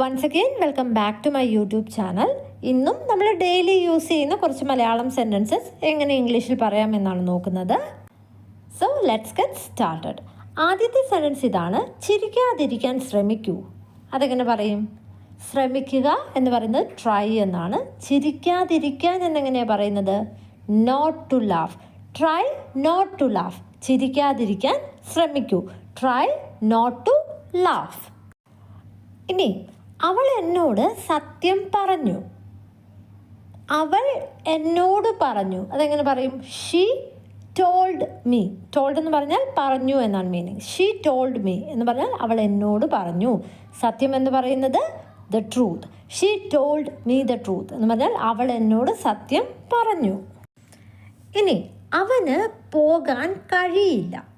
Once again welcome back to my YouTube channel ഇന്നും നമ്മൾ daily use ചെയ്യുന്ന കുറച്ച് മലയാളം സെന്റൻസസ് എങ്ങനെ ഇംഗ്ലീഷിൽ പറയാമെന്നാണ് നോക്കുന്നത്. സോ ലെറ്റ്സ് ഗെറ്റ് സ്റ്റാർട്ടഡ് ആദ്യത്തെ സെന്റൻസ് ഇതാണ് ചിരിക്കാതിരിക്കാൻ ശ്രമിക്കൂ. അതെങ്ങനെ പറയും? ശ്രമിക്കുക എന്ന് പറയുന്നത് ട്രൈ എന്നാണ്. ചിരിക്കാതിരിക്കാൻ എന്നെങ്ങനെയാണ് പറയുന്നത്? Not to laugh try not to laugh ചിരിക്കാതിരിക്കാൻ ശ്രമിക്കൂ. ട്രൈ നോട്ട് ടു ലാഫ് ഇനി അവൾ എന്നോട് സത്യം പറഞ്ഞു. അവൾ എന്നോട് പറഞ്ഞു. അതെങ്ങനെ പറയും? ഷീ ടോൾഡ് മീ ടോൾഡ് എന്ന് പറഞ്ഞാൽ പറഞ്ഞു എന്നാണ് മീനിങ് ഷീ ടോൾഡ് മീ എന്ന് പറഞ്ഞാൽ അവൾ എന്നോട് പറഞ്ഞു. സത്യം എന്ന് പറയുന്നത് the truth she told me the truth എന്ന് പറഞ്ഞാൽ അവൾ എന്നോട് സത്യം പറഞ്ഞു. ഇനി അവന് പോകാൻ കഴിയില്ല.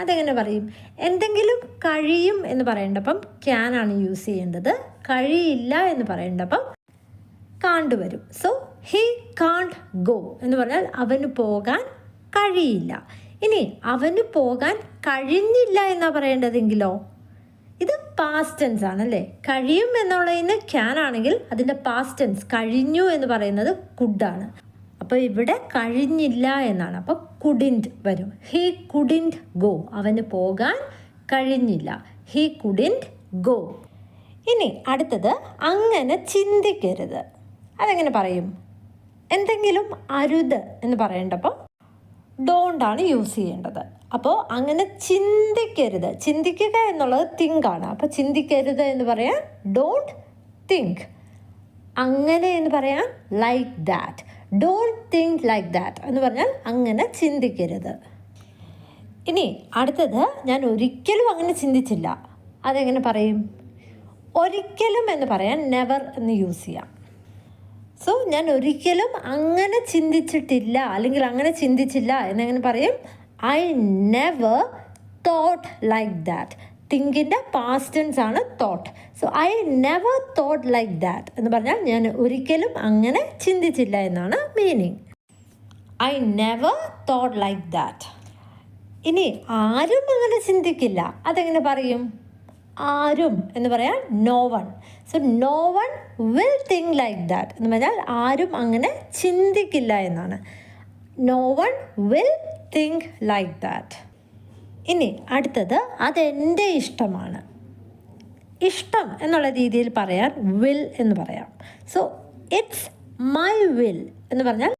അതെങ്ങനെ പറയും? എന്തെങ്കിലും കഴിയും എന്ന് പറയേണ്ടപ്പം ആണ് യൂസ് ചെയ്യേണ്ടത്. കഴിയില്ല എന്ന് പറയേണ്ടപ്പം കാണ്ട് വരും. സോ ഹി കാണ്ട് ഗോ എന്ന് പറഞ്ഞാൽ അവന് പോകാൻ കഴിയില്ല. ഇനി അവന് പോകാൻ കഴിഞ്ഞില്ല എന്നാ പറയേണ്ടതെങ്കിലോ? ഇത് പാസ്റ്റ് ടെൻസ് ആണല്ലേ കഴിയും എന്നുള്ളതിന് ക്യാൻ ആണെങ്കിൽ അതിന്റെ പാസ്റ്റ് ടെൻസ് കഴിഞ്ഞു എന്ന് പറയുന്നത് കുഡാണ് അപ്പോൾ ഇവിടെ കഴിഞ്ഞില്ല എന്നാണ്. അപ്പോൾ കുഡിന്റ് വരും. ഹി കുഡിന്റ് ഗോ അവന് പോകാൻ കഴിഞ്ഞില്ല. ഹി കുഡിന്റ് ഗോ ഇനി അടുത്തത് അങ്ങനെ ചിന്തിക്കരുത്. അതെങ്ങനെ പറയും? എന്തെങ്കിലും അരുത് എന്ന് പറയേണ്ടപ്പോൾ ഡോണ്ടാണ് യൂസ് ചെയ്യേണ്ടത്. അപ്പോൾ അങ്ങനെ ചിന്തിക്കരുത്. ചിന്തിക്കുക എന്നുള്ളത് തിങ്കാണ് അപ്പോൾ ചിന്തിക്കരുത് എന്ന് പറയാൻ ഡോണ്ട് തിങ്ക് അങ്ങനെ എന്ന് പറയാൻ like that don't think like that എന്ന് പറഞ്ഞാൽ അങ്ങനെ ചിന്തിക്കരുത്. ഇനി അടുത്തത് ഞാൻ ഒരിക്കലും അങ്ങനെ ചിന്തിച്ചില്ല. അതെങ്ങനെ പറയും? ഒരിക്കലും എന്ന് പറയാൻ നെവർ എന്ന് യൂസ് ചെയ്യാം. സോ ഞാൻ ഒരിക്കലും അങ്ങനെ ചിന്തിച്ചിട്ടില്ല അല്ലെങ്കിൽ അങ്ങനെ ചിന്തിച്ചില്ല എന്നെങ്ങനെ പറയും? I never thought like that തിങ്കിന്റെ past tense ആണ് thought so I never thought like that എന്ന് പറഞ്ഞാൽ ഞാൻ ഒരിക്കലും അങ്ങനെ ചിന്തിച്ചില്ല എന്നാണ് meaning I never thought like that ഇനി ആരും അങ്ങനെ ചിന്തിക്കില്ല. അതെങ്ങനെ പറയും? ആരും എന്ന് പറയാൻ no one so no one will think like that എന്ന് പറഞ്ഞാൽ ആരും അങ്ങനെ ചിന്തിക്കില്ല എന്നാണ്. No one will think like that ഇനി അടുത്തത് അതെന്റെ ഇഷ്ടമാണ്. ഇഷ്ടം എന്നുള്ള രീതിയിൽ പറയാൻ വിൽ എന്ന് പറയാം. സോ ഇറ്റ്സ് മൈ വിൽ എന്ന് പറഞ്ഞാൽ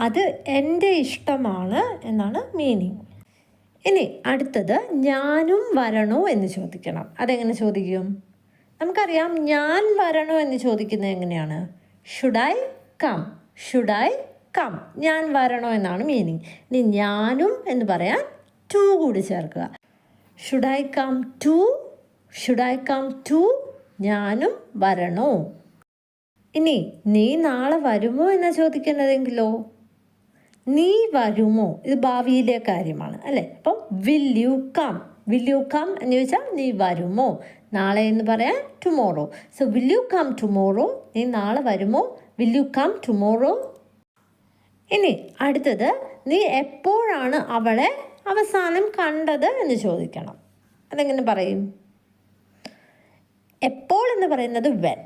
അത് എന്റെ ഇഷ്ടമാണ് എന്നാണ് മീനിങ് ഇനി അടുത്തത് ഞാനും വരണോ എന്ന് ചോദിക്കണം. അതെങ്ങനെ ചോദിക്കും? നമുക്കറിയാം ഞാൻ വരണോ എന്ന് ചോദിക്കുന്നത് എങ്ങനെയാണ്? Should I come should I come ഞാൻ വരണോ എന്നാണ് മീനിങ് ഇനി ഞാനും എന്ന് പറയാൻ ടു കൂടി ചേർക്കുക. Should I come to should I come to ഞാനും വരണോ? ഇനി നീ നാളെ വരുമോ എന്നാ ചോദിക്കുന്നതെങ്കിലോ? നീ വരുമോ? ഇത് ഭാവിയിലെ കാര്യമാണ് അല്ലേ? അപ്പം will you come will you come എന്ന് ചോദിച്ചാൽ നീ വരുമോ? നാളെ എന്ന് പറയാൻ tomorrow so will you come tomorrow നീ നാളെ വരുമോ? വിൽ യു കം ടുമോറോ ഇനി അടുത്തത് നീ എപ്പോഴാണ് അവളെ അവസാനം കണ്ടത് എന്ന് ചോദിക്കണം. അതെങ്ങനെ പറയും? എപ്പോൾ എന്ന് പറയുന്നത് വെൻ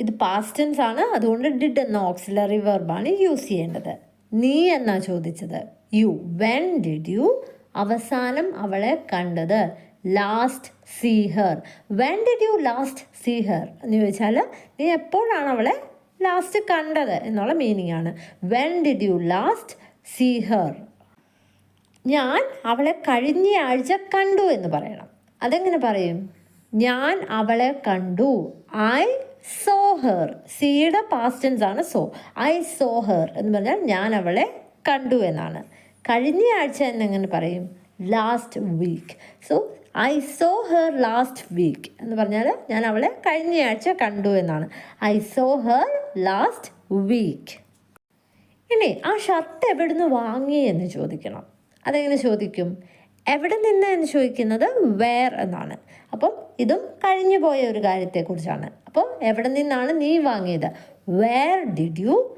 ഇത് പാസ്റ്റ് ടെൻസ് ആണ്. അതുകൊണ്ട് ഡിഡ് എന്ന ഓക്സിലറി വെർബാണ് യൂസ് ചെയ്യേണ്ടത്. നീ എന്നാ ചോദിച്ചത്? യു വെൻ ഡിഡ് യു അവസാനം അവളെ കണ്ടത്? Last see her when did you last see her എന്ന് ചോദിച്ചാൽ നീ എപ്പോഴാണ് അവളെ ലാസ്റ്റ് കണ്ടത്? എന്നുള്ള മീനിങ് ആണ്. When did you last see her ഞാൻ അവളെ കഴിഞ്ഞ ആഴ്ച കണ്ടു എന്ന് പറയണം. അതെങ്ങനെ പറയും? ഞാൻ അവളെ കണ്ടു. ഐ സോ ഹെർ സിയുടെ പാസ്റ്റൻസ് ആണ് സോ ഐ സോ ഹർ എന്ന് പറഞ്ഞാൽ ഞാൻ അവളെ കണ്ടു എന്നാണ്. കഴിഞ്ഞ ആഴ്ച എന്നെങ്ങനെ പറയും? Last week so I saw her last week എന്ന് പറഞ്ഞാൽ ഞാൻ അവളെ കഴിഞ്ഞ ആഴ്ച കണ്ടു എന്നാണ്. I saw her last week ഇനി ആ ഷർട്ട് എവിടുന്ന് വാങ്ങി എന്ന് ചോദിക്കണം. അതെങ്ങനെ ചോദിക്കും? എവിടെ നിന്ന് എന്ന് ചോദിക്കുന്നത് വേർ എന്നാണ്. അപ്പം ഇതും കഴിഞ്ഞു പോയ ഒരു കാര്യത്തെക്കുറിച്ചാണ്. അപ്പോൾ എവിടെ നിന്നാണ് നീ വാങ്ങിയത്? വേർ ഡിഡ് യു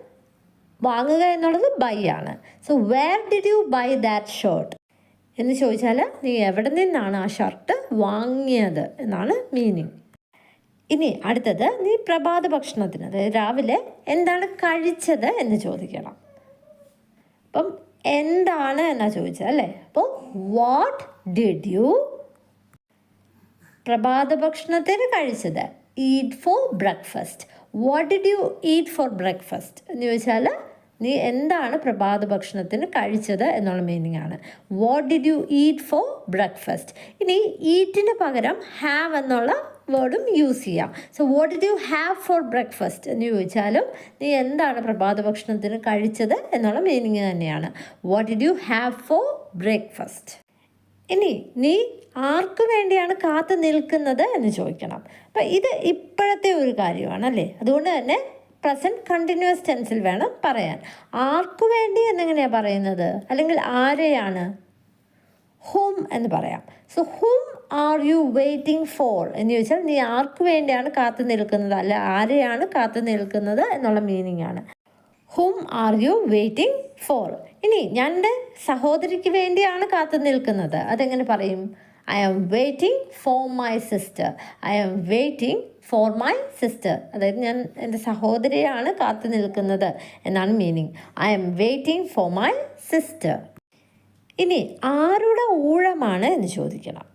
വാങ്ങുക എന്നുള്ളത് ബൈ ആണ്. So where did you buy that shirt എന്ന് ചോദിച്ചാൽ നീ എവിടെ നിന്നാണ് ആ ഷർട്ട് വാങ്ങിയത് എന്നാണ് മീനിങ് ഇനി അടുത്തത് നീ പ്രഭാത ഭക്ഷണത്തിന് അതായത് രാവിലെ എന്താണ് കഴിച്ചത് എന്ന് ചോദിക്കണം. അപ്പം എന്താണ് എന്നാ ചോദിച്ചത് അല്ലേ? അപ്പോൾ വാട്ട് ഡിഡ് യു പ്രഭാത ഭക്ഷണത്തിന് കഴിച്ചത്? Eat for breakfast what did you eat for breakfast എന്ന് ചോദിച്ചാൽ നീ എന്താണ് പ്രഭാത ഭക്ഷണത്തിന് കഴിച്ചത് എന്നുള്ള മീനിങ് ആണ്. What did you eat for breakfast ഇനി ഈറ്റിന് പകരം ഹാവ് എന്നുള്ള വേർഡും യൂസ് ചെയ്യാം. So what did you have for breakfast എന്ന് ചോദിച്ചാലും നീ എന്താണ് പ്രഭാത ഭക്ഷണത്തിന് കഴിച്ചത് എന്നുള്ള മീനിങ് തന്നെയാണ്. What did you have for breakfast ഇനി നീ ആർക്ക് വേണ്ടിയാണ് കാത്തു നിൽക്കുന്നത് എന്ന് ചോദിക്കണം. അപ്പം ഇത് ഇപ്പോഴത്തെ ഒരു കാര്യമാണ് അല്ലേ? അതുകൊണ്ട് തന്നെ പ്രസന്റ് കണ്ടിന്യൂസ് ടെൻസിൽ വേണം പറയാൻ. ആർക്കു വേണ്ടി എന്നെങ്ങനെയാണ് പറയുന്നത്? അല്ലെങ്കിൽ ആരെയാണ്? ഹോം എന്ന് പറയാം. So whom are you waiting for എന്ന് ചോദിച്ചാൽ നീ ആർക്ക് വേണ്ടിയാണ് കാത്തു നിൽക്കുന്നത്? അല്ല ആരെയാണ് കാത്തു നിൽക്കുന്നത് എന്നുള്ള മീനിങ് ആണ്. ഹും ആർ യു വെയിറ്റിംഗ് ഫോർ ഇനി ഞാൻ എന്റെ സഹോദരിക്ക് വേണ്ടിയാണ് കാത്തു നിൽക്കുന്നത്. അതെങ്ങനെ പറയും? I am waiting for my sister I am waiting for my sister അതായത് ഞാൻ എന്റെ സഹോദരിയാണ് കാത്തു നിൽക്കുന്നത് എന്നാണ് meaning I am waiting for my sister ഇനി ആരുടെ ഊഴമാണ് എന്ന് ചോദിക്കണം.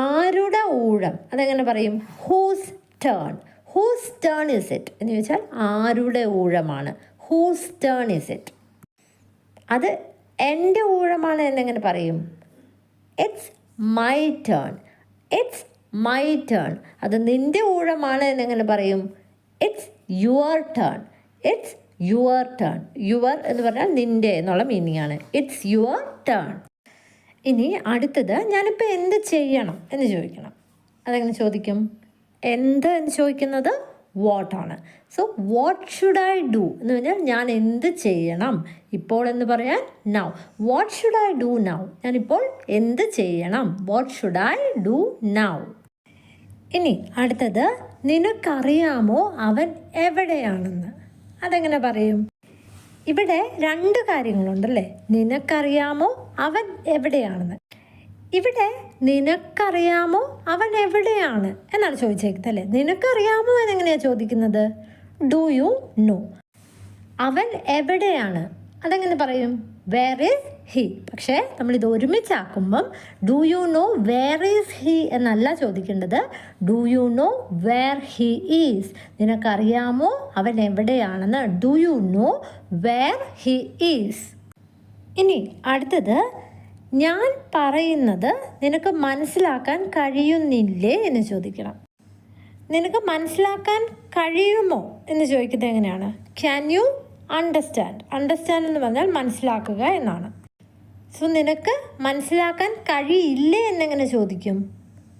ആരുടെ ഊഴം? അതെങ്ങനെ പറയും? Whose turn whose turn is it എന്ന് ചോദിച്ചാൽ ആരുടെ ഊഴമാണ്? ഹൂസ് ടേൺ ഇസ് ഇറ്റ് അത് എന്റെ ഊഴമാണ് എന്നെങ്ങനെ പറയും? It's my turn it's my turn അത് നിന്റെ ഊഴമാണ് എന്നെങ്ങനെ പറയും? It's your turn it's your turn your എന്ന് പറഞ്ഞാൽ നിന്റെ എന്നുള്ള മീനിങ് ആണ്. ഇറ്റ്സ് യുവർ ടേൺ ഇനി അടുത്തത് ഞാനിപ്പോൾ എന്ത് ചെയ്യണം എന്ന് ചോദിക്കണം. അതെങ്ങനെ ചോദിക്കും? എന്ത് എന്ന് ചോദിക്കുന്നത് വാട്ടാണ് so what should I do എന്ന് പറഞ്ഞാൽ ഞാൻ എന്ത് ചെയ്യണം? ഇപ്പോൾ എന്ന് പറയാൻ now what should I do now ഞാനിപ്പോൾ എന്ത് ചെയ്യണം? What should I do now ഇനി അടുത്തത് നിനക്കറിയാമോ അവൻ എവിടെയാണെന്ന്? അതെങ്ങനെ പറയും? ഇവിടെ രണ്ട് കാര്യങ്ങളുണ്ടല്ലേ? നിനക്കറിയാമോ? അവൻ എവിടെയാണെന്ന്. ഇവിടെ നിനക്കറിയാമോ? അവൻ എവിടെയാണ്? എന്നാണ് ചോദിച്ചേക്കുന്നത് അല്ലേ? നിനക്കറിയാമോ എന്നെങ്ങനെയാണ് ചോദിക്കുന്നത്? ഡു യു നോ അവൻ എവിടെയാണ്? അതെങ്ങനെ പറയും? Where is he. പക്ഷേ നമ്മളിത് ഒരുമിച്ചാക്കുമ്പം do you know where is he എന്നല്ല ചോദിക്കേണ്ടത് do you know where he is നിനക്കറിയാമോ? അവൻ എവിടെയാണെന്ന്? Do you know where he is ഇനി അടുത്തത് ഞാൻ പറയുന്നത് നിനക്ക് മനസ്സിലാക്കാൻ കഴിയുന്നില്ലേ? എന്ന് ചോദിക്കണം. നിനക്ക് മനസ്സിലാക്കാൻ കഴിയുമോ? എന്ന് ചോദിക്കുന്നത് എങ്ങനെയാണ്? ക്യാൻ യു അണ്ടർസ്റ്റാൻഡ് അണ്ടർസ്റ്റാൻഡ് എന്ന് പറഞ്ഞാൽ മനസ്സിലാക്കുക എന്നാണ്. സോ നിനക്ക് മനസ്സിലാക്കാൻ കഴിയില്ലേ എന്നെങ്ങനെ ചോദിക്കും?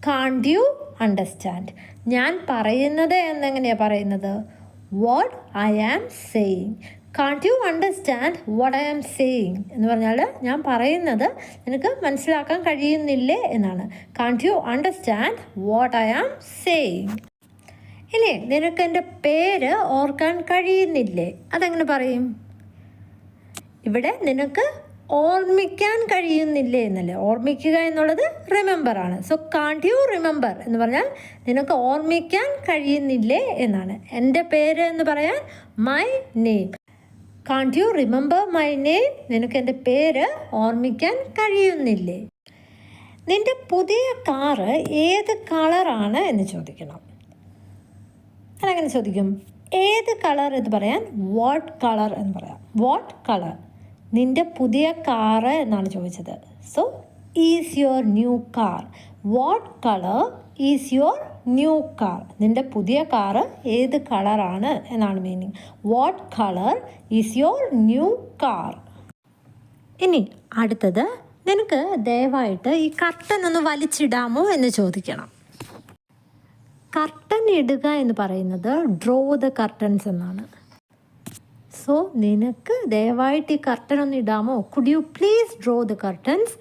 കാണ്ട് യു അണ്ടർസ്റ്റാൻഡ് ഞാൻ പറയുന്നത് എന്നെങ്ങനെയാണ് പറയുന്നത്? What I am saying can't you understand what I am saying എന്ന് പറഞ്ഞാൽ ഞാൻ പറയുന്നത് നിനക്ക് മനസ്സിലാക്കാൻ കഴിയുന്നില്ലേ എന്നാണ്. Can't you understand what I am saying ഇല്ലേ നിനക്ക് എന്റെ പേര് ഓർക്കാൻ കഴിയുന്നില്ലേ? അതെങ്ങനെ പറയും? ഇവിടെ നിനക്ക് ഓർമ്മിക്കാൻ കഴിയുന്നില്ല എന്നല്ലേ? ഓർമ്മിക്കുക എന്നുള്ളത് റിമെമ്പർ ആണ്. സോ കാണ്ട് യു റിമെമ്പർ എന്ന് പറഞ്ഞാൽ നിനക്ക് ഓർമ്മിക്കാൻ കഴിയുന്നില്ലേ എന്നാണ്. എന്റെ പേര് എന്ന് പറയാൻ my name can't you remember my name നിനക്ക് എന്റെ പേര് ഓർമ്മിക്കാൻ കഴിയുന്നില്ലേ? നിന്റെ പുതിയ കാറ് ഏത് കളറാണ് എന്ന് ചോദിക്കണം. അതെങ്ങനെ ചോദിക്കും. ഏത് കളർ എന്ന് പറയാൻ വാട്ട് കളർ എന്ന് പറയാം. വാട്ട് കളർ നിന്റെ പുതിയ കാറ് എന്നാണ് ചോദിച്ചത്. So is your new car what colour is your new car നിന്റെ പുതിയ കാറ് ഏത് കളറാണ് എന്നാണ് meaning what colour is your new car ഇനി അടുത്തത് നിനക്ക് ദയവായിട്ട് ഈ കർട്ടൻ ഒന്ന് വലിച്ചിടാമോ എന്ന് ചോദിക്കണം. കർട്ടൻ ഇടുക എന്ന് പറയുന്നത് ഡ്രോ ദ കർട്ടൻസ് എന്നാണ്. സോ നിനക്ക് ദയവായിട്ട് ഈ കർട്ടൻ ഒന്ന് ഇടാമോ? Could you please draw the curtains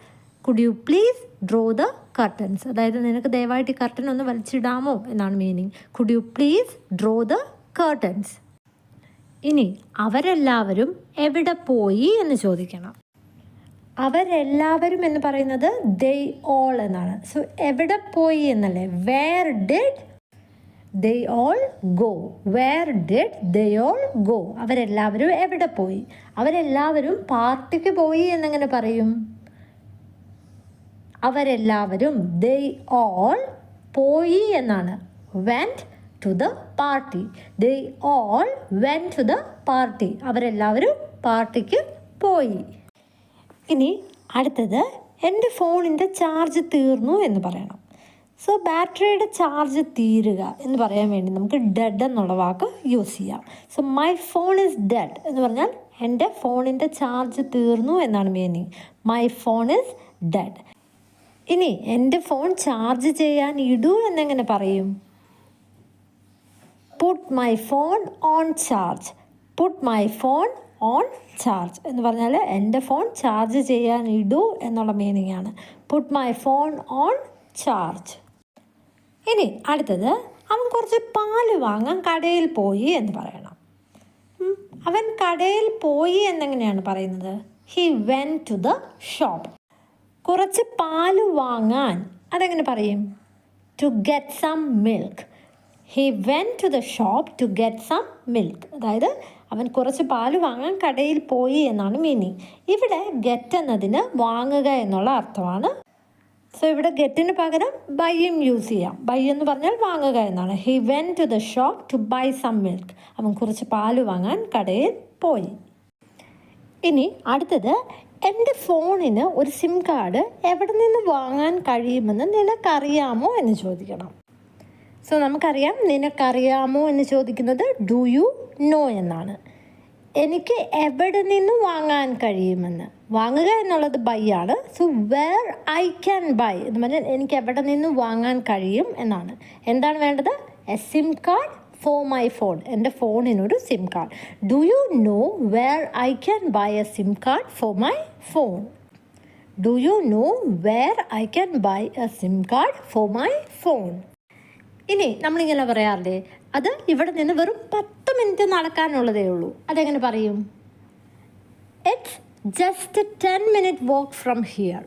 could you please draw the curtains അതായത് നിനക്ക് ദയവായിട്ട് ഈ കർട്ടൻ ഒന്ന് വലിച്ചിടാമോ എന്നാണ് meaning could you please draw the curtains ഇനി അവരെല്ലാവരും എവിടെ പോയി എന്ന് ചോദിക്കണം. അവരെല്ലാവരും എന്ന് പറയുന്നത് ദേ ഓൾ എന്നാണ്. സോ എവിടെ പോയി എന്നല്ലേ? Where did they all go where did they all go അവരെല്ലാവരും എവിടെ പോയി? അവരെല്ലാവരും പാർട്ടിക്ക് പോയി എന്നെങ്ങനെ പറയും. അവരെല്ലാവരും ദേ ഓൾ പോയി എന്നാണ്. Went to the party they all went to the party അവരെല്ലാവരും പാർട്ടിക്ക് പോയി. ഇനി അടുത്തത് എന്റെ ഫോണിന്റെ ചാർജ് തീർന്നു എന്ന് പറയണം. സോ ബാറ്ററിയുടെ ചാർജ് തീരുക എന്ന് പറയാൻ വേണ്ടി നമുക്ക് ഡെഡ് എന്നുള്ള വാക്ക് യൂസ് ചെയ്യാം. So my phone is dead എന്ന് പറഞ്ഞാൽ എന്റെ ഫോണിന്റെ ചാർജ് തീർന്നു എന്നാണ് meaning my phone is dead ഇനി എന്റെ ഫോൺ ചാർജ് ചെയ്യാൻ ഇടൂ എന്നെങ്ങനെ പറയും? Put my phone on charge put my phone on charge എന്ന് പറഞ്ഞാൽ എന്റെ ഫോൺ ചാർജ് ചെയ്യാൻ ഇടൂ എന്നുള്ള മീനിങ് ആണ്. Put my phone on charge ഇനി അടുത്തത് അവൻ കുറച്ച് പാൽ വാങ്ങാൻ കടയിൽ പോയി എന്ന് പറയണം. അവൻ കടയിൽ പോയി എന്നെങ്ങനെയാണ് പറയുന്നത്? He went to the shop കുറച്ച് പാൽ വാങ്ങാൻ അതെങ്ങനെ പറയും? To get some milk he went to the shop to get some milk അതായത് അവൻ കുറച്ച് പാൽ വാങ്ങാൻ കടയിൽ പോയി എന്നാണ് മീനിങ് ഇവിടെ ഗെറ്റ് എന്നതിന് വാങ്ങുക എന്നുള്ള അർത്ഥമാണ് സോ ഇവിടെ ഗെറ്റിന് പകരം ബൈയും യൂസ് ചെയ്യാം. ബൈ എന്ന് പറഞ്ഞാൽ വാങ്ങുക എന്നാണ്. He went to the shop to buy some milk അവൻ കുറച്ച് പാൽ വാങ്ങാൻ കടയിൽ പോയി. ഇനി അടുത്തത് എന്റെ ഫോണിന് ഒരു സിം കാർഡ് എവിടെ നിന്ന് വാങ്ങാൻ കഴിയുമെന്ന് നിനക്കറിയാമോ എന്ന് ചോദിക്കണം. സോ നമുക്കറിയാം നിനക്കറിയാമോ എന്ന് ചോദിക്കുന്നത് ഡു യു നോ എന്നാണ്. എനിക്ക് എവിടെ നിന്ന് വാങ്ങാൻ കഴിയുമെന്ന്? വാങ്ങുക എന്നുള്ളത് ബൈ ആണ്. So where I can buy എന്ന് പറഞ്ഞാൽ എനിക്ക് എവിടെ നിന്ന് വാങ്ങാൻ കഴിയും എന്നാണ്. എന്താണ് വേണ്ടത്? A sim card for my phone എന്റെ ഫോണിനൊരു sim card do you know where I can buy a sim card for my phone do you know where I can buy a sim card for my phone ഇനി നമ്മളിങ്ങനെ പറയാറില്ലേ? അത് ഇവിടെ നിന്ന് വെറും പത്ത് minute നടക്കാനുള്ളതേ ഉള്ളൂ. അതെങ്ങനെ പറയും? It's just ten minute walk from here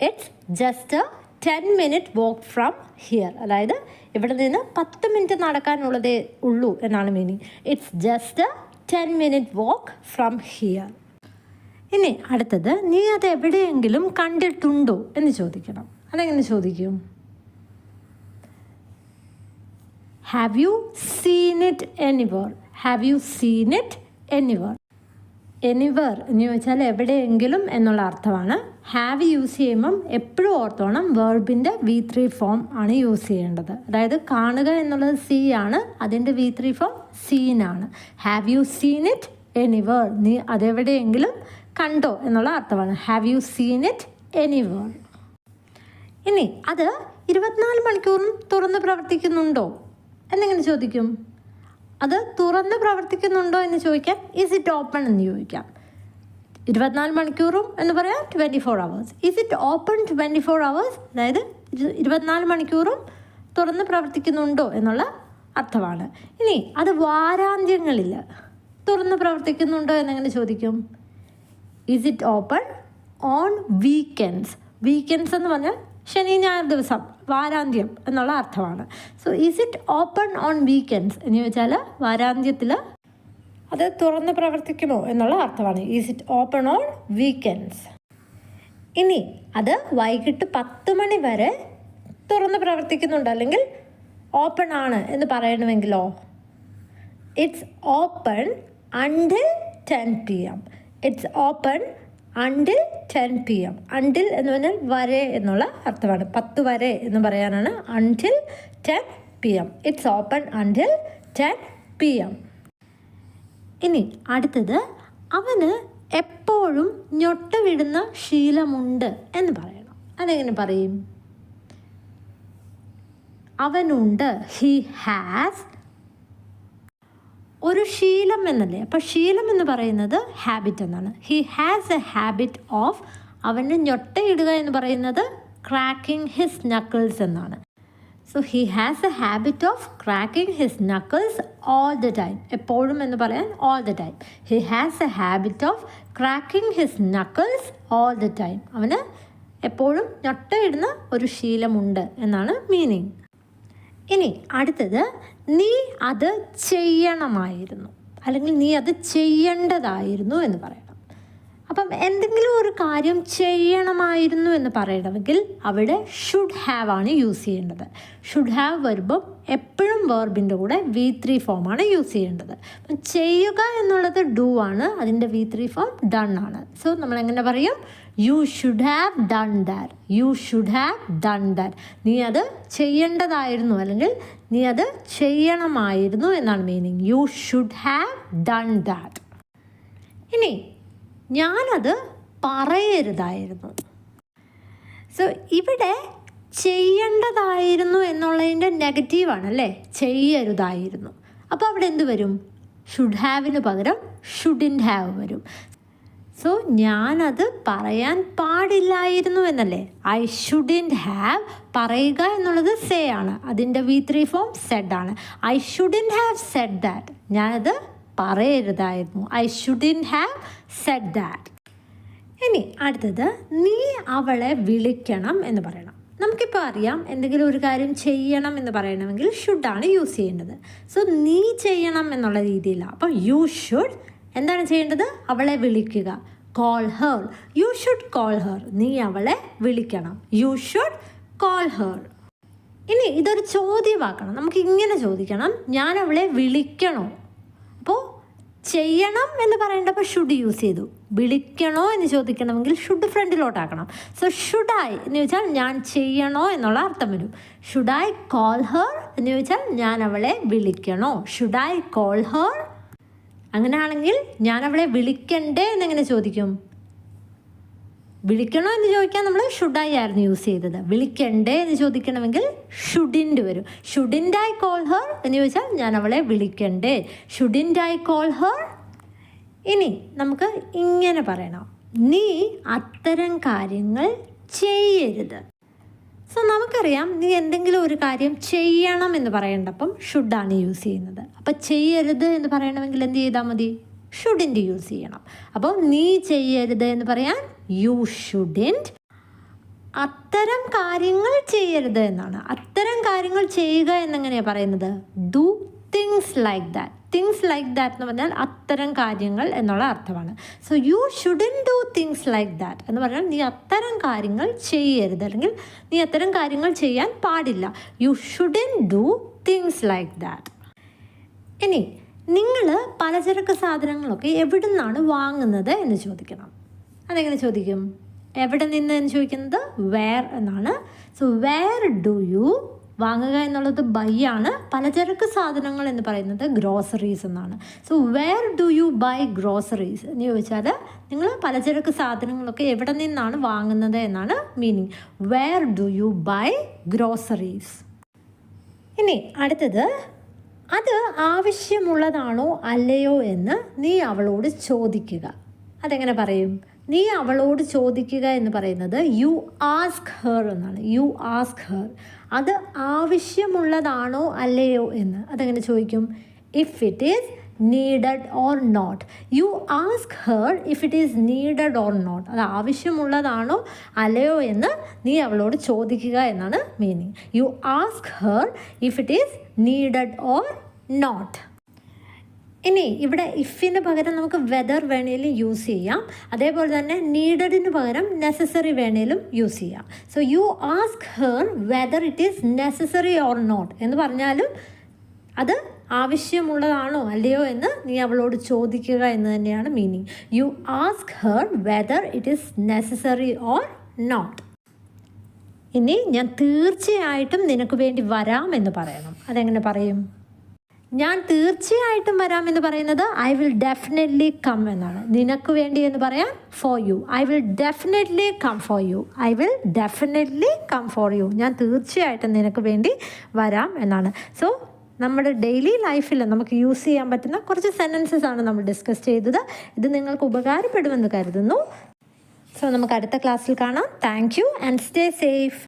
it's just ten minute walk from here അതായത് ഇവിടെ നിന്ന് പത്ത് മിനിറ്റ് നടക്കാനുള്ളതേ ഉള്ളൂ എന്നാണ് meaning it's just ten minute walk from here ഇനി അടുത്തത് നീ അത് എവിടെയെങ്കിലും കണ്ടിട്ടുണ്ടോ? എന്ന് ചോദിക്കണം. അതെങ്ങനെ ചോദിക്കും? Have you seen it anywhere have you seen it anywhere anywhere എന്ന് ചോദിച്ചാൽ എവിടെയെങ്കിലും എന്നുള്ള അർത്ഥമാണ്. ഹാവ് യൂസ് ചെയ്യുമ്പം എപ്പോഴും ഓർത്തോണം വേർബിന്റെ വി ത്രീ ഫോം ആണ് യൂസ് ചെയ്യേണ്ടത്. അതായത് കാണുക എന്നുള്ളത് സീ ആണ് അതിന്റെ വി ത്രീ ഫോം സീനാണ് have you seen it anywhere നീ അതെവിടെയെങ്കിലും കണ്ടോ എന്നുള്ള അർത്ഥമാണ്. Have you seen it anywhere ഇനി അത് ഇരുപത്തിനാല് മണിക്കൂറും തുറന്ന് പ്രവർത്തിക്കുന്നുണ്ടോ? എന്നെങ്ങനെ ചോദിക്കും? അത് തുറന്ന് പ്രവർത്തിക്കുന്നുണ്ടോ എന്ന് ചോദിക്കാൻ ഈസ് ഇറ്റ് ഓപ്പൺ എന്ന് ചോദിക്കാം. ഇരുപത്തിനാല് മണിക്കൂറും എന്ന് പറയാം twenty four hours is it open twenty four hours അതായത് ഇരുപത്തിനാല് മണിക്കൂറും തുറന്ന് പ്രവർത്തിക്കുന്നുണ്ടോ എന്നുള്ള അർത്ഥമാണ്. ഇനി അത് വാരാന്ത്യങ്ങളിൽ തുറന്ന് പ്രവർത്തിക്കുന്നുണ്ടോ എന്നെങ്ങനെ ചോദിക്കും? Is it open on weekends weekends എന്ന് പറഞ്ഞാൽ ശനി ഞായർ ദിവസം. വാരാന്ത്യം എന്നുള്ള അർത്ഥമാണ്. So is it open on weekends എന്ന് ചോദിച്ചാൽ വാരാന്ത്യത്തിൽ അത് തുറന്ന് പ്രവർത്തിക്കുമോ എന്നുള്ള അർത്ഥമാണ്. Is it open on weekends ഇനി അത് വൈകിട്ട് പത്ത് മണി വരെ തുറന്ന് പ്രവർത്തിക്കുന്നുണ്ട്. അല്ലെങ്കിൽ ഓപ്പൺ ആണ് എന്ന് പറയണമെങ്കിലോ? It's open until ten P M it's open until ten P M until എന്ന് പറഞ്ഞാൽ വരെ എന്നുള്ള അർത്ഥമാണ്. പത്ത് വരെ എന്ന് പറയാനാണ് until ten P M it's open until ten P M ഇനി അടുത്തത് അവന് എപ്പോഴും ഞൊട്ട വിടുന്ന ശീലമുണ്ട് എന്ന് പറയണം. അതെങ്ങനെ പറയും? അവനുണ്ട്. ഹി ഹാസ് ഒരു ശീലം എന്നല്ലേ? അപ്പോൾ ശീലം എന്ന് പറയുന്നത് ഹാബിറ്റ് എന്നാണ്. He has a habit of അവന് ഞൊട്ടയിടുക എന്ന് പറയുന്നത് ക്രാക്കിംഗ് ഹിസ് നക്കിൾസ് എന്നാണ്. So he has a habit of cracking his knuckles all the time എപ്പോഴും എന്ന് പറയാൻ all the time he has a habit of cracking his knuckles all the time അവന് എപ്പോഴും ഞൊട്ടയിടുന്ന ഒരു ശീലമുണ്ട് എന്നാണ് മീനിങ് ഇനി അടുത്തത് നീ അത് ചെയ്യണമായിരുന്നു. അല്ലെങ്കിൽ നീ അത് ചെയ്യേണ്ടതായിരുന്നു എന്ന് പറയണം അപ്പം എന്തെങ്കിലും ഒരു കാര്യം ചെയ്യണമായിരുന്നു എന്ന് പറയണമെങ്കിൽ അവിടെ ഷുഡ് ഹാവ് ആണ് യൂസ് ചെയ്യേണ്ടത്. ഷുഡ് ഹാവ് വരുമ്പം എപ്പോഴും വേർബിന്റെ കൂടെ വി ത്രീ ഫോമാണ് യൂസ് ചെയ്യേണ്ടത്. അപ്പം ചെയ്യുക എന്നുള്ളത് ഡു ആണ് അതിന്റെ വി ത്രീ ഫോം ഡൺ ആണ്. സോ നമ്മൾ എങ്ങനെ പറയും? You should have done that you should have done that നീ അത് ചെയ്യേണ്ടതായിരുന്നു അല്ലെങ്കിൽ നീ അത് ചെയ്യണമായിരുന്നു എന്നാണ് meaning you should have done that ഇനി ഞാനത് പറയരുതായിരുന്നു. സോ ഇവിടെ ചെയ്യേണ്ടതായിരുന്നു എന്നുള്ളതിന്റെ നെഗറ്റീവാണ് അല്ലേ? ചെയ്യരുതായിരുന്നു. അപ്പോൾ അവിടെ എന്ത് വരും? ഷുഡ് ഹാവിന് പകരം ഷുഡിൻ ഹാവ് വരും. സോ ഞാനത് പറയാൻ പാടില്ലായിരുന്നു എന്നല്ലേ? ഐ ഷുഡിൻ ഹാവ് പറയുക എന്നുള്ളത് സേ ആണ്. അതിന്റെ വി ത്രീ ഫോം സെഡ് ആണ്. I shouldn't have said that ഞാനത് പറയരുതായിരുന്നു. I shouldn't have said that ഇനി അടുത്തത് നീ അവളെ വിളിക്കണം എന്ന് പറയണം. നമുക്കിപ്പോൾ അറിയാം എന്തെങ്കിലും ഒരു കാര്യം ചെയ്യണം എന്ന് പറയണമെങ്കിൽ ഷുഡാണ് യൂസ് ചെയ്യേണ്ടത്. സോ നീ ചെയ്യണം എന്നുള്ള രീതിയിലാണ് അപ്പോൾ യു ഷുഡ് എന്താണ് ചെയ്യേണ്ടത്? അവളെ വിളിക്കുക. Call her you should call her നീ അവളെ വിളിക്കണം. യു ഷുഡ് കോൾ ഹേർ ഇനി ഇതൊരു ചോദ്യമാക്കണം. നമുക്ക് ഇങ്ങനെ ചോദിക്കണം. ഞാൻ അവളെ വിളിക്കണോ? അപ്പോൾ ചെയ്യണം എന്ന് പറയേണ്ടപ്പോൾ ഷുഡ് യൂസ് ചെയ്തു. വിളിക്കണോ എന്ന് ചോദിക്കണമെങ്കിൽ ഷുഡ് ഫ്രണ്ടിലോട്ടാക്കണം. സോ ഷുഡ് ഐ എന്ന് ചോദിച്ചാൽ ഞാൻ ചെയ്യണോ എന്നുള്ള അർത്ഥം വരും. ഷുഡ് ഐ കോൾ ഹേർ എന്ന് ചോദിച്ചാൽ ഞാൻ അവളെ വിളിക്കണോ? ഷുഡ് ഐ കോൾ ഹേർ അങ്ങനെയാണെങ്കിൽ ഞാൻ അവളെ വിളിക്കണ്ടേ എന്നെങ്ങനെ ചോദിക്കും? വിളിക്കണോ എന്ന് ചോദിക്കാൻ നമ്മൾ ഷുഡായി ആയിരുന്നു യൂസ് ചെയ്തത്. വിളിക്കണ്ടേ എന്ന് ചോദിക്കണമെങ്കിൽ ഷുഡിന്റെ വരും. ഷുഡിന്റെ ഐ കോൾ ഹർ എന്ന് ചോദിച്ചാൽ ഞാൻ അവളെ വിളിക്കണ്ടേ. ഷുഡിന്റെ ഐ കോൾ ഹർ ഇനി നമുക്ക് ഇങ്ങനെ പറയണം. നീ അത്തരം കാര്യങ്ങൾ ചെയ്യരുത്. സോ നമുക്കറിയാം നീ എന്തെങ്കിലും ഒരു കാര്യം ചെയ്യണം എന്ന് പറയേണ്ടപ്പം ഷുഡാണ് യൂസ് ചെയ്യുന്നത്. അപ്പം ചെയ്യരുത് എന്ന് പറയണമെങ്കിൽ എന്ത് ചെയ്താൽ മതി? ഷുഡിന്റെ യൂസ് ചെയ്യണം. അപ്പോൾ നീ ചെയ്യരുത് എന്ന് പറയാൻ യു ഷുഡിന്റ് അത്തരം കാര്യങ്ങൾ ചെയ്യരുത് എന്നാണ്. അത്തരം കാര്യങ്ങൾ ചെയ്യുക എന്നെങ്ങനെയാണ് പറയുന്നത്? Do things like that things like that എന്ന് പറഞ്ഞാൽ അത്തരം കാര്യങ്ങൾ എന്നുള്ള അർത്ഥമാണ്. So you shouldn't do things like that എന്ന് പറഞ്ഞാൽ നീ അത്തരം കാര്യങ്ങൾ ചെയ്യരുത്. അല്ലെങ്കിൽ നീ അത്തരം കാര്യങ്ങൾ ചെയ്യാൻ പാടില്ല. You shouldn't do things like that ഇനി നിങ്ങൾ പലചരക്ക് സാധനങ്ങളൊക്കെ എവിടെ നിന്നാണ് വാങ്ങുന്നത് എന്ന് ചോദിക്കണം. അതെങ്ങനെ ചോദിക്കും? എവിടെ നിന്ന് എന്ന് ചോദിക്കുന്നത്? വേർ എന്നാണ്. സോ വേർ ഡു യു വാങ്ങുക എന്നുള്ളത് ബൈ ആണ്. പലചരക്ക് സാധനങ്ങൾ എന്ന് പറയുന്നത് ഗ്രോസറീസ് എന്നാണ്. So where do you buy groceries എന്ന് ചോദിച്ചാൽ നിങ്ങൾ പലചരക്ക് സാധനങ്ങളൊക്കെ എവിടെ നിന്നാണ് വാങ്ങുന്നത് എന്നാണ് meaning where do you buy groceries ഇനി അടുത്തത് അത് ആവശ്യമുള്ളതാണോ അല്ലയോ എന്ന് നീ അവളോട് ചോദിക്കുക. അതെങ്ങനെ പറയും? നീ അവളോട് ചോദിക്കുക എന്ന് പറയുന്നത് യു ആസ്ക് ഹെർ എന്നാണ്. യു ആസ്ക് ഹെർ അത് ആവശ്യമുള്ളതാണോ അല്ലയോ എന്ന്. അതെങ്ങനെ ചോദിക്കും? If it is needed or not you ask her if it is needed or not അത് ആവശ്യമുള്ളതാണോ അല്ലയോ എന്ന് നീ അവളോട് ചോദിക്കുക എന്നാണ് meaning you ask her if it is needed or not ഇനി ഇവിടെ ഇഫിന് പകരം നമുക്ക് വെദർ വേണേലും യൂസ് ചെയ്യാം. അതേപോലെ തന്നെ നീഡഡിന് പകരം നെസസറി വേണേലും യൂസ് ചെയ്യാം. So you ask her whether it is necessary or not എന്ന് പറഞ്ഞാലും അത് ആവശ്യമുള്ളതാണോ അല്ലയോ എന്ന് നീ അവളോട് ചോദിക്കുക എന്ന് തന്നെയാണ് meaning you ask her whether it is necessary or not ഇനി ഞാൻ തീർച്ചയായിട്ടും നിനക്ക് വേണ്ടി വരാം എന്ന് പറയണം. അതെങ്ങനെ പറയും? ഞാൻ തീർച്ചയായിട്ടും വരാമെന്ന് പറയുന്നത് ഐ വിൽ ഡെഫിനറ്റ്ലി കം എന്നാണ്. നിനക്ക് വേണ്ടി എന്ന് പറയാൻ for you I will definitely come for you I will definitely come for you ഞാൻ തീർച്ചയായിട്ടും നിനക്ക് വേണ്ടി വരാം എന്നാണ്. സോ നമ്മുടെ ഡെയിലി ലൈഫിൽ നമുക്ക് യൂസ് ചെയ്യാൻ പറ്റുന്ന കുറച്ച് സെന്റൻസസ് ആണ് നമ്മൾ ഡിസ്കസ് ചെയ്തത്. ഇത് നിങ്ങൾക്ക് ഉപകാരപ്പെടുമെന്ന് കരുതുന്നു. സോ നമുക്ക് അടുത്ത ക്ലാസ്സിൽ കാണാം. Thank you and stay safe